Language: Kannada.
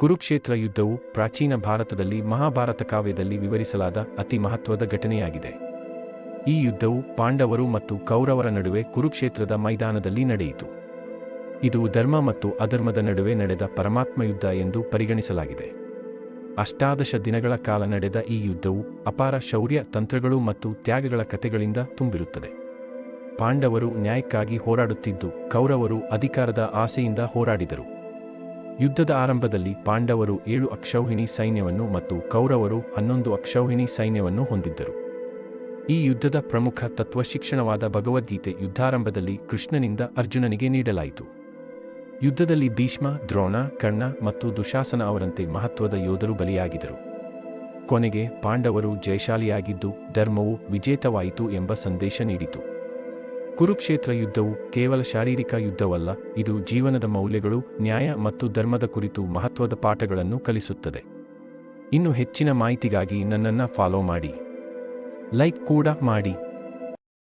ಕುರುಕ್ಷೇತ್ರ ಯುದ್ಧವು ಪ್ರಾಚೀನ ಭಾರತದಲ್ಲಿ ಮಹಾಭಾರತ ಕಾವ್ಯದಲ್ಲಿ ವಿವರಿಸಲಾದ ಅತಿ ಮಹತ್ವದ ಘಟನೆಯಾಗಿದೆ. ಈ ಯುದ್ಧವು ಪಾಂಡವರು ಮತ್ತು ಕೌರವರ ನಡುವೆ ಕುರುಕ್ಷೇತ್ರದ ಮೈದಾನದಲ್ಲಿ ನಡೆಯಿತು. ಇದು ಧರ್ಮ ಮತ್ತು ಅಧರ್ಮದ ನಡುವೆ ನಡೆದ ಪರಮಾತ್ಮ ಯುದ್ಧ ಎಂದು ಪರಿಗಣಿಸಲಾಗಿದೆ. ಅಷ್ಟಾದಶ ದಿನಗಳ ಕಾಲ ನಡೆದ ಈ ಯುದ್ಧವು ಅಪಾರ ಶೌರ್ಯ ತಂತ್ರಗಳು ಮತ್ತು ತ್ಯಾಗಗಳ ಕಥೆಗಳಿಂದ ತುಂಬಿರುತ್ತದೆ. ಪಾಂಡವರು ನ್ಯಾಯಕ್ಕಾಗಿ ಹೋರಾಡುತ್ತಿದ್ದು ಕೌರವರು ಅಧಿಕಾರದ ಆಸೆಯಿಂದ ಹೋರಾಡಿದರು. ಯುದ್ಧದ ಆರಂಭದಲ್ಲಿ ಪಾಂಡವರು ಏಳು ಅಕ್ಷೌಹಿಣಿ ಸೈನ್ಯವನ್ನು ಮತ್ತು ಕೌರವರು ಹನ್ನೊಂದು ಅಕ್ಷೌಹಿಣಿ ಸೈನ್ಯವನ್ನು ಹೊಂದಿದ್ದರು. ಈ ಯುದ್ಧದ ಪ್ರಮುಖ ತತ್ವಶಿಕ್ಷಣವಾದ ಭಗವದ್ಗೀತೆ ಯುದ್ಧಾರಂಭದಲ್ಲಿ ಕೃಷ್ಣನಿಂದ ಅರ್ಜುನನಿಗೆ ನೀಡಲಾಯಿತು. ಯುದ್ಧದಲ್ಲಿ ಭೀಷ್ಮ, ದ್ರೋಣ, ಕರ್ಣ ಮತ್ತು ದುಶಾಸನ ಅವರಂತೆ ಮಹತ್ವದ ಯೋಧರು ಬಲಿಯಾಗಿದರು ಕೊನೆಗೆ ಪಾಂಡವರು ಜಯಶಾಲಿಯಾಗಿದ್ದು ಧರ್ಮವು ವಿಜೇತವಾಯಿತು ಎಂಬ ಸಂದೇಶ ನೀಡಿತು. ಕುರುಕ್ಷೇತ್ರ ಯುದ್ಧವು ಕೇವಲ ಶಾರೀರಿಕ ಯುದ್ಧವಲ್ಲ, ಇದು ಜೀವನದ ಮೌಲ್ಯಗಳು, ನ್ಯಾಯ ಮತ್ತು ಧರ್ಮದ ಕುರಿತು ಮಹತ್ವದ ಪಾಠಗಳನ್ನು ಕಲಿಸುತ್ತದೆ. ಇನ್ನು ಹೆಚ್ಚಿನ ಮಾಹಿತಿಗಾಗಿ ನನ್ನನ್ನು ಫಾಲೋ ಮಾಡಿ. ಲೈಕ್ ಕೂಡ ಮಾಡಿ.